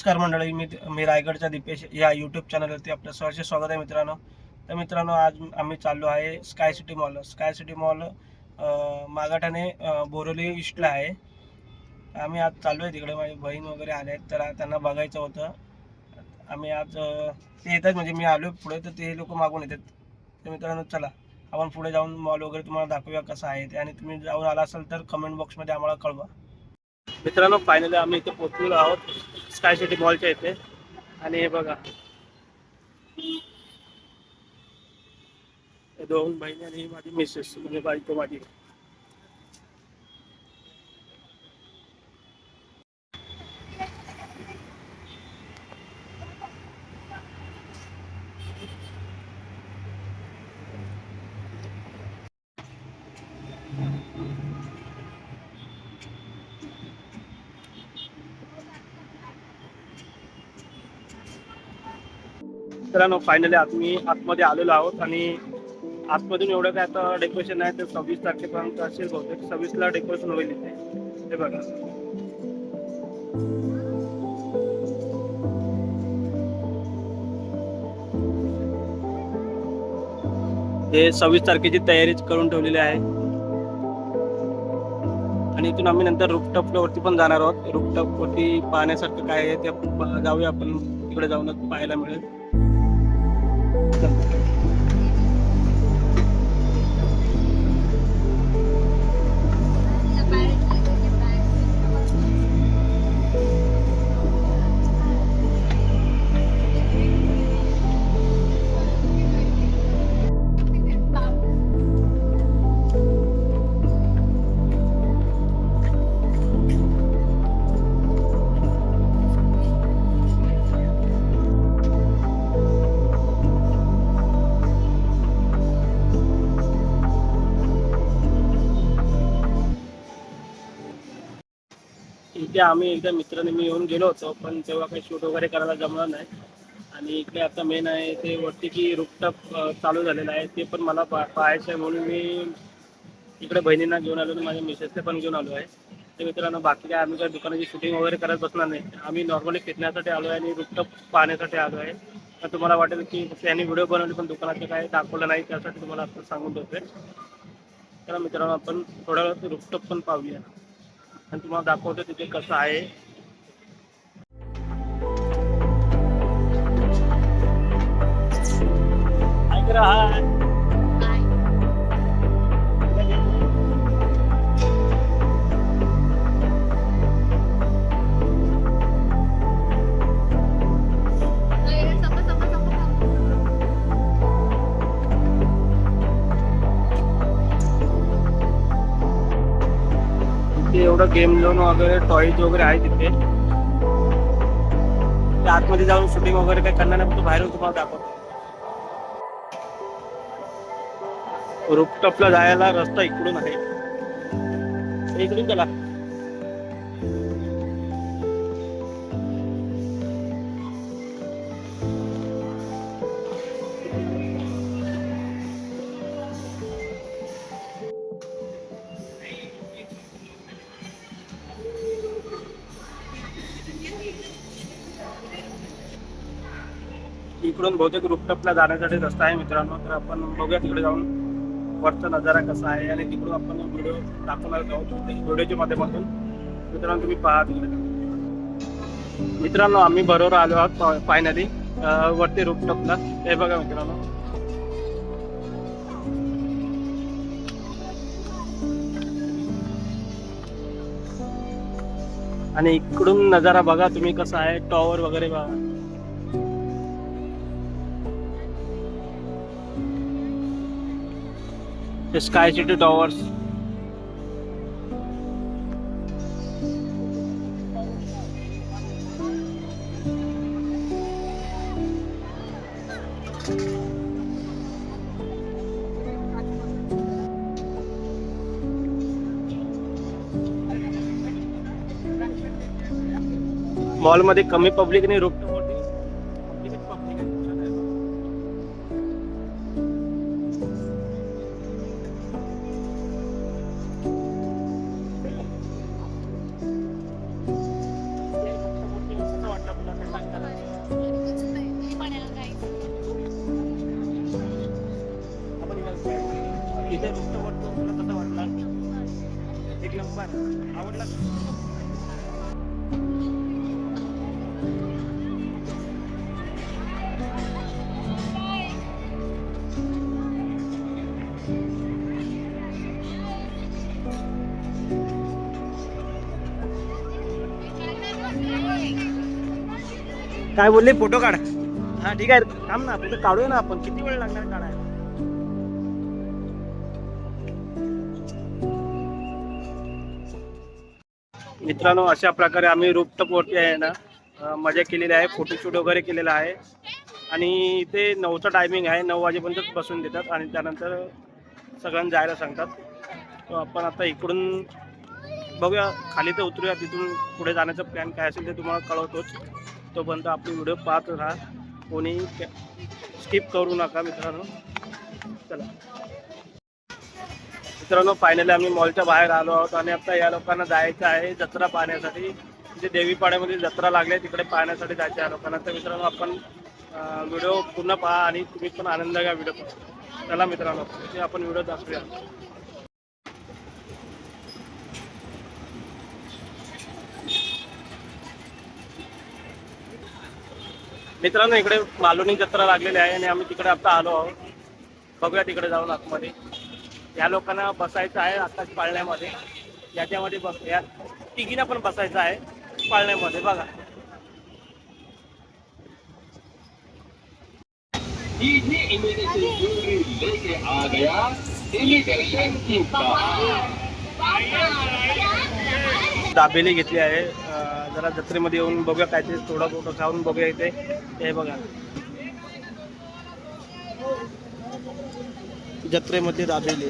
नमस्कार मंडळी मी मी रायगडच्या दीपेश या यूट्यूब चॅनलवरती आपलं सहर्ष स्वागत आहे मित्रांनो. तर मित्रांनो आज आम्ही चाललो आहे sky city mall sky city mall Magathane Borivali ईस्टला आहे. आम्ही आज चाललो आहे तिकडे. माझी बहीण वगैरे आले आहेत तर त्यांना बघायचं होतं. आम्ही आज ते येतात म्हणजे मी आलो पुढे तर ते लोक मागून येतात. तर मित्रांनो चला. आपण पुढे जाऊन मॉल वगैरे तुम्हाला दाखवूया कसं आहे ते. आणि तुम्ही जाऊन आला असाल तर कमेंट बॉक्समध्ये आम्हाला कळवा. मित्रांनो फायनली आम्ही इथे पोचलेलो आहोत. स्काय सिटी मॉलच्या इथे. आणि हे बघा. दोन बहिणी आणि माझी मिसेस म्हणजे बायको माझी. मित्रांनो फायनली आम्ही आतमध्ये आलेलो आहोत आणि आतमधून एवढं काय आता डेकोरेशन नाही तर सव्वीस तारखेपर्यंत असेल बहुतेक. सव्वीसला डेकोरेशन होईल इथे. हे बघा. हे सव्वीस तारखेची तयारी करून ठेवलेली आहे. आणि इथून आम्ही नंतर रुपटॉप वरती पण जाणार आहोत. रुपटॉप वरती पाहण्यासारखं काय आहे ते जाऊया आपण. तिकडे जाऊनच पाहायला मिळेल. इथे आम्ही एकदा मित्राने मी येऊन गेलो होतो पण तेव्हा काही शूट वगैरे करायला जमलं नाही. आणि इकडे आता मेन आहे ते वरती की रुपटॉप चालू झालेलं आहे ते पण मला पा पाहायचं आहे म्हणून मी इकडे बहिणींना घेऊन आलो आणि माझ्या मिसेसने पण घेऊन आलो आहे. ते मित्रांनो बाकी काय आम्ही काय दुकानाची शूटिंग वगैरे करत बसणार नाही. आम्ही नॉर्मली फिरण्यासाठी आलो आहे आणि रुपटॉप पाहण्यासाठी आलो आहे. तर तुम्हाला वाटेल की त्यांनी व्हिडिओ बनवले पण दुकानाचं काय दाखवलं नाही त्यासाठी तुम्हाला आता सांगून ठेवतोय तर मित्रांनो आपण थोड्या वेळात रुपटॉप पण पाहूया. आणि तुम्हाला दाखवतो तिथे कसं आहे. ऐक एवढं गेम झोन वगैरे टॉईज वगैरे आहे तिथे. आतमध्ये जाऊन शूटिंग वगैरे काही करणार नाही बाहेरून तुम्हाला दाखवतो. रुपटॉपला जायला रस्ता इकडून आहे. इकडून चला. इकडून बहुतेक रुपटॉपला जाण्यासाठी रस्ता आहे मित्रांनो. तर आपण बघूया तिकडे जाऊन वरचा नजारा कसा आहे आणि तिकडून आपण व्हिडिओ दाखवणार आहोत व्हिडिओच्या माध्यमातून. मित्रांनो तुम्ही पहा तिकडे. मित्रांनो आम्ही बरोबर आलो आहोत फायनली वरती रुपटॉपला हे बघा मित्रांनो. आणि इकडून नजारा बघा तुम्ही कसा आहे. टॉवर वगैरे बघा. स्काय सिटी टॉवर्स मॉलमध्ये कमी पब्लिक नाही रोप लागला काय बोलले? फोटो काढ. हा ठीक आहे. थांब ना फोटो काढूया ना आपण. किती वेळ लागणार काढायला? मित्रांनो अशा प्रकारे आम्ही रूपटॉपवरती आहे ना मजा केलेली आहे फोटोशूट वगैरे केलेला आहे. आणि इथे नऊचा टायमिंग आहे नऊ वाजेपर्यंत बसून देतात आणि त्यानंतर सगळ्यांना जायला सांगतात. तो आपण आता इकडून बघूया खाली तर उतरूया तिथून पुढे जाण्याचा प्लॅन काय असेल ते तुम्हाला कळवतोच. तोपर्यंत आपली व्हिडिओ पाहत राहा. कोणी स्किप करू नका मित्रांनो. चला. मित्रांनो फायनली आम्ही मॉलच्या बाहेर आलो आहोत आणि आता या लोकांना जायचं आहे जत्रा पाहण्यासाठी. जे देवीपाड्यामध्ये जत्रा लागली आहे तिकडे पाहण्यासाठी जायचं आहे या लोकांना. तर मित्रांनो आपण व्हिडिओ पूर्ण पहा आणि तुम्ही पण आनंद घ्या व्हिडिओ पहा चला मित्रांनो ते आपण व्हिडिओ दाखवूया. मित्रांनो इकडे मालवणी जत्रा लागलेली आहे आणि आम्ही तिकडे आता आलो आहोत. बघूया तिकडे जाऊन आतमध्ये. या लोकांना बसायचं आहे आताच पाळण्यामध्ये. याच्यामध्ये बस या तिघींना पण बसायचं आहे पाळण्यामध्ये. बघा. आ गया की? दाबेली घेतली आहे. जरा जत्रेमध्ये येऊन बघूया काय ते थोडं थोडं खाऊन बघूया इथे. हे बघा. जत्रेमध्ये दाबेली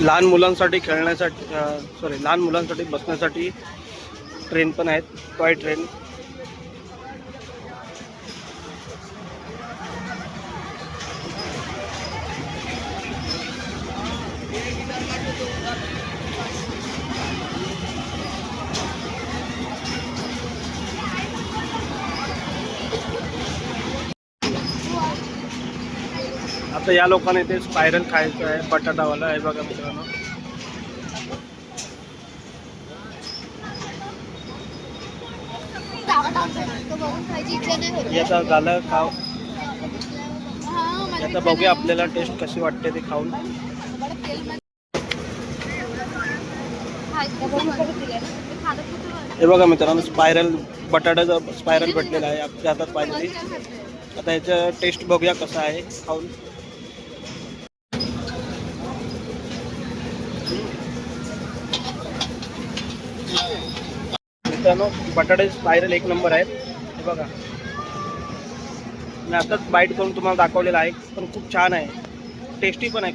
लहान मुलांसाठी खेळण्यासाठी सॉरी लहान मुलांसाठी बसण्यासाठी ट्रेन पण आहेत. टॉय ट्रेन आता या लोकांना इथे स्पायरल खायचं आहे बटाटावाला आहे बघा मित्रांनो. याचा झालं खाव आता बघूया आपल्याला टेस्ट कशी वाटते ते खाऊन. हे बघा मित्रांनो स्पायरल बटाट्याचं स्पायरल भेटलेला आहे आपल्या हातात पाहिजे. आता याचं टेस्ट बघूया कसं आहे खाऊन. मित्रांनो बटाटे स्पायरल एक नंबर आहेत. हे बघा. मी आताच बाईट करून तुम्हाला दाखवलेला आहे पण खूप छान आहे. टेस्टी पण आहे.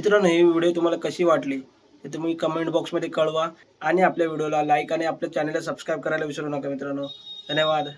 मित्रांनो हे व्हिडिओ तुम्हाला कशी वाटली हे तुम्ही कमेंट बॉक्समध्ये कळवा आणि आपल्या व्हिडिओला लाईक आणि आपल्या चॅनलला सबस्क्राईब करायला विसरू नका मित्रांनो. धन्यवाद.